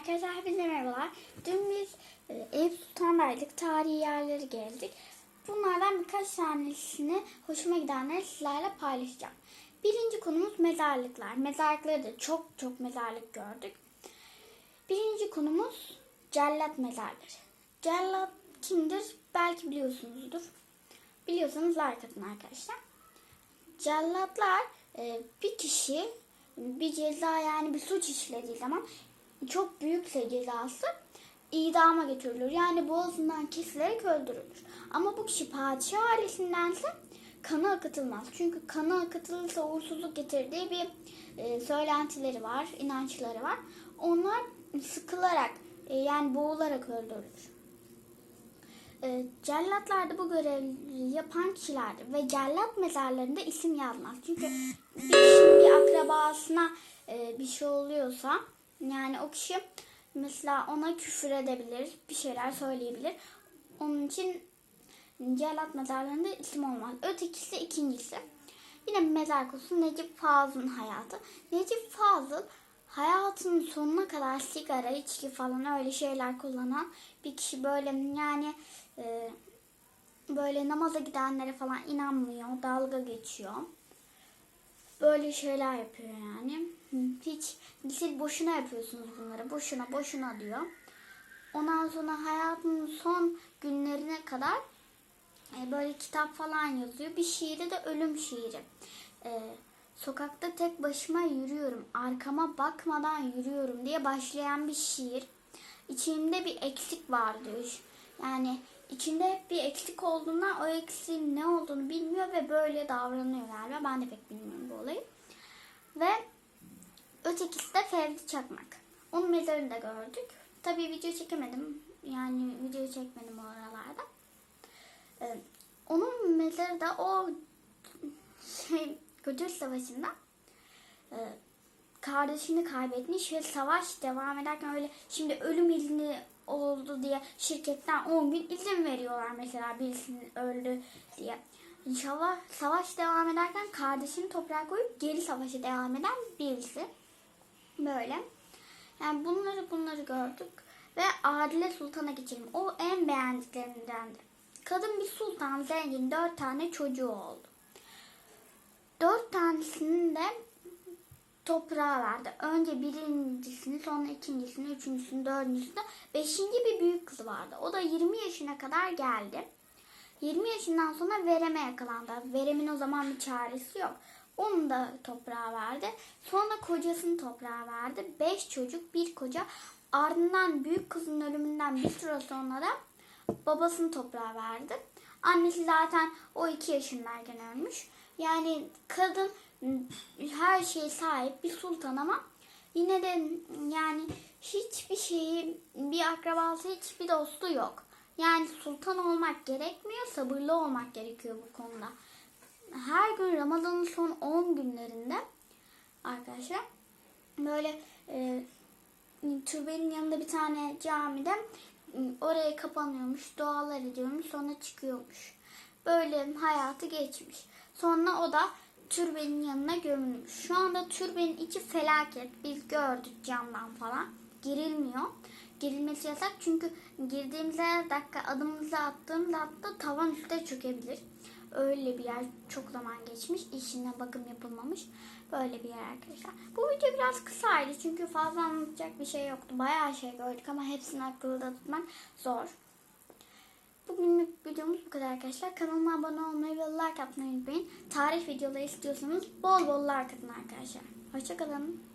Arkadaşlar hepinize merhabalar. Dün biz e, Eyüp Sultan'daydık. Tarihi yerleri gezdik. Bunlardan birkaç tanesini hoşuma gidenleri sizlerle paylaşacağım. Birinci konumuz mezarlıklar. Mezarlıkları da çok çok mezarlık gördük. Birinci konumuz cellat mezarları. Cellat kimdir? Belki biliyorsunuzdur. Biliyorsanız like atın arkadaşlar. Cellatlar e, bir kişi bir ceza yani bir suç işlediği zaman çok büyükse cezası idama götürülür. Yani boğazından kesilerek öldürülür. Ama bu kişi padişah ailesindense kanı akıtılmaz. Çünkü kanı akıtılırsa uğursuzluk getirdiği bir e, söylentileri var, inançları var. Onlar sıkılarak e, yani boğularak öldürülür. E, cellatlarda bu görevi yapan kişilerdir ve cellat mezarlarında isim yazmaz. Çünkü bir bir akrabasına e, bir şey oluyorsa yani o kişi mesela ona küfür edebilir, bir şeyler söyleyebilir. Onun için cellat mezarlarında isim olmaz. Ötekisi ikincisi. Yine mezar konusu Necip Fazıl'ın hayatı. Necip Fazıl hayatının sonuna kadar sigara, içki falan öyle şeyler kullanan bir kişi böyle yani e, böyle namaza gidenlere falan inanmıyor, dalga geçiyor. Böyle şeyler yapıyor yani. Hiç siz boşuna yapıyorsunuz bunları. Boşuna boşuna diyor. Ondan sonra hayatının son günlerine kadar e, böyle kitap falan yazıyor. Bir şiiri de ölüm şiiri. E, sokakta tek başıma yürüyorum. Arkama bakmadan yürüyorum diye başlayan bir şiir. İçimde bir eksik var diyor. Yani içinde hep bir eksik olduğundan o eksiğin ne olduğunu bilmiyor ve böyle davranıyor galiba. Ben de pek bilmiyorum bu olayı. Ve ötekisi de Ferdi Çakmak. Onun mezarını da gördük. Tabii video çekemedim. Yani video çekmedim o aralarda. Ee, onun mezarı da o şey Kurtuluş Savaşı'nda e, kardeşini kaybetmiş ve savaş devam ederken öyle şimdi ölüm izni oldu diye şirketten 10 gün izin veriyorlar mesela birisinin öldü diye. İnşallah savaş devam ederken kardeşini toprağa koyup geri savaşa devam eden birisi. Böyle. Yani bunları bunları gördük. Ve Adile Sultan'a geçelim. O en beğendiklerimdendir. Kadın bir sultan, zengin, dört tane çocuğu oldu. Dört tanesinin de toprağı verdi. Önce birincisini, sonra ikincisini, üçüncüsünü, dördüncüsünü, beşinci bir büyük kız vardı. O da 20 yaşına kadar geldi. 20 yaşından sonra vereme yakalandı. Veremin o zaman bir çaresi yok. Onu da toprağa verdi. Sonra kocasını toprağa verdi. Beş çocuk, bir koca. Ardından büyük kızın ölümünden bir süre sonra da babasını toprağa verdi. Annesi zaten o iki yaşındayken ölmüş. Yani kadın her şeye sahip bir sultan ama yine de yani hiçbir şeyi bir akrabası hiçbir dostu yok. Yani sultan olmak gerekmiyor, sabırlı olmak gerekiyor bu konuda. Her gün Ramazan'ın son 10 günlerinde arkadaşlar böyle e, türbenin yanında bir tane camide oraya kapanıyormuş, dualar ediyormuş, sonra çıkıyormuş. Böyle hayatı geçmiş. Sonra o da türbenin yanına gömülmüş. Şu anda türbenin içi felaket. Biz gördük camdan falan. Girilmiyor. Girilmesi yasak çünkü girdiğimizde her dakika adımımızı attığımız hatta tavan üstte çökebilir. Öyle bir yer çok zaman geçmiş. İşine bakım yapılmamış. Böyle bir yer arkadaşlar. Bu video biraz kısaydı çünkü fazla anlatacak bir şey yoktu. Bayağı şey gördük ama hepsini akılda tutmak zor. Bugünlük videomuz bu kadar arkadaşlar. Kanalıma abone olmayı ve like atmayı unutmayın. Tarih videoları istiyorsanız bol bol like atın arkadaşlar. Hoşçakalın.